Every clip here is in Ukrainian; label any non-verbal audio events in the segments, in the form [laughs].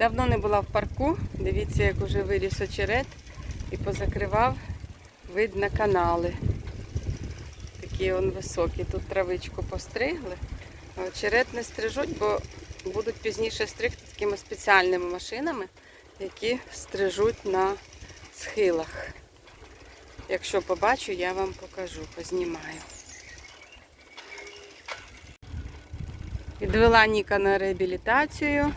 Давно не була в парку. Дивіться, як уже виріс очерет і позакривав вид на канали. Такі он високі. Тут травичку постригли. Очерет не стрижуть, бо будуть пізніше стригти такими спеціальними машинами, які стрижуть на схилах. Якщо побачу, я вам покажу, познімаю. Відвела Ніка на реабілітацію.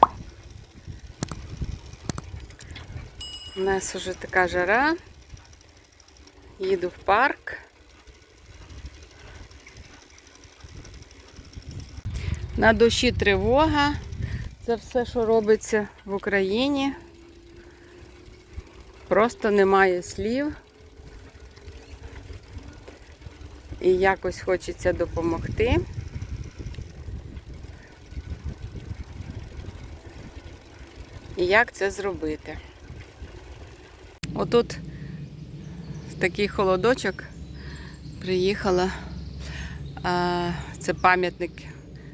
У нас вже така жара. Їду в парк. На душі тривога. Це все, що робиться в Україні. Просто немає слів. І якось хочеться допомогти. І як це зробити? Отут такий холодочок приїхала. Це пам'ятник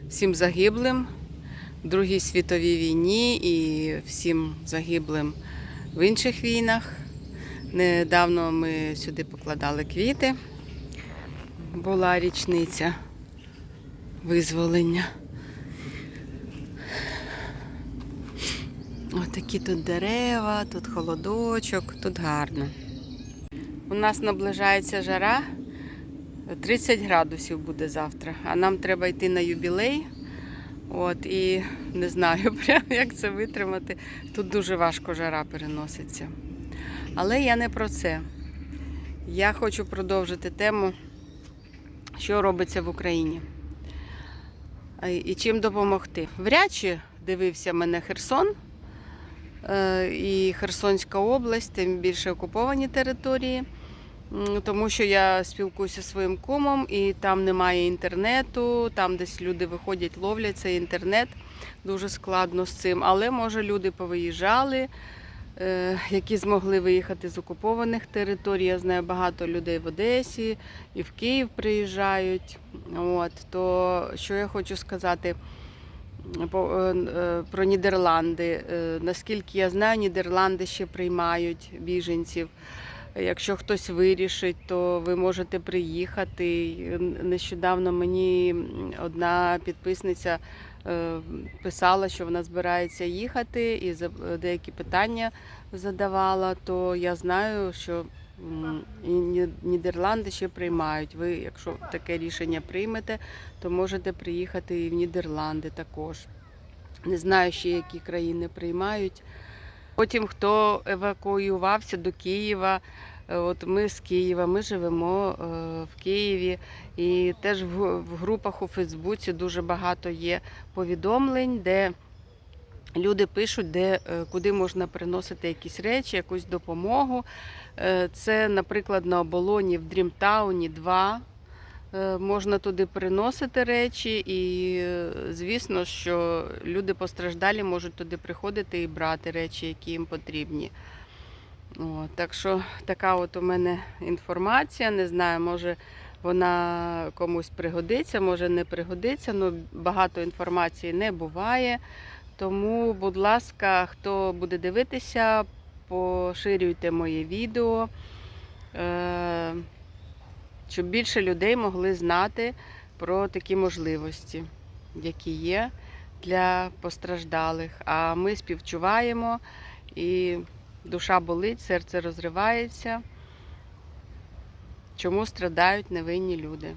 всім загиблим в Другій світовій війні і всім загиблим в інших війнах. Недавно ми сюди покладали квіти. Була річниця визволення. Ось такі тут дерева, тут холодочок, тут гарно. У нас наближається жара, 30 градусів буде завтра, а нам треба йти на юбілей. От, і не знаю, [laughs] прям як це витримати. Тут дуже важко жара переноситься. Але я не про це. Я хочу продовжити тему, що робиться в Україні. І чим допомогти. Вряд чи дивився мене Херсон і Херсонська область, тим більше окуповані території. Тому що я спілкуюся зі своїм кумом, і там немає інтернету, там десь люди виходять, ловлять цей інтернет. Дуже складно з цим. Але може люди повиїжджали, е, які змогли виїхати з окупованих територій. Я знаю багато людей в Одесі і в Київ приїжджають. От, то що я хочу сказати е, е, про Нідерланди. Е, Наскільки я знаю, Нідерланди ще приймають біженців. Якщо хтось вирішить, то ви можете приїхати. Нещодавно мені одна підписниця е, писала, що вона збирається їхати і деякі питання задавала, то я знаю, що і Нідерланди ще приймають. Ви, якщо таке рішення приймете, то можете приїхати і в Нідерланди також. Не знаю ще, які країни приймають. Потім, хто евакуювався до Києва, е, от ми з Києва, ми живемо е, в Києві, і теж в, в групах у Фейсбуці дуже багато є повідомлень, де люди пишуть, де, е, куди можна приносити якісь речі, якусь допомогу. Е, Це, наприклад, на оболоні в Дрімтауні 2. Е, Можна туди приносити речі, і звісно, що люди постраждалі можуть туди приходити і брати речі, які їм потрібні. О, так що така от у мене інформація. Не знаю, може вона комусь пригодиться, може не пригодиться, але багато інформації не буває. Тому, будь ласка, хто буде дивитися, поширюйте моє відео. Е, щоб більше людей могли знати про такі можливості, які є для постраждалих. А ми співчуваємо і душа болить, серце розривається. Чому страдають невинні люди?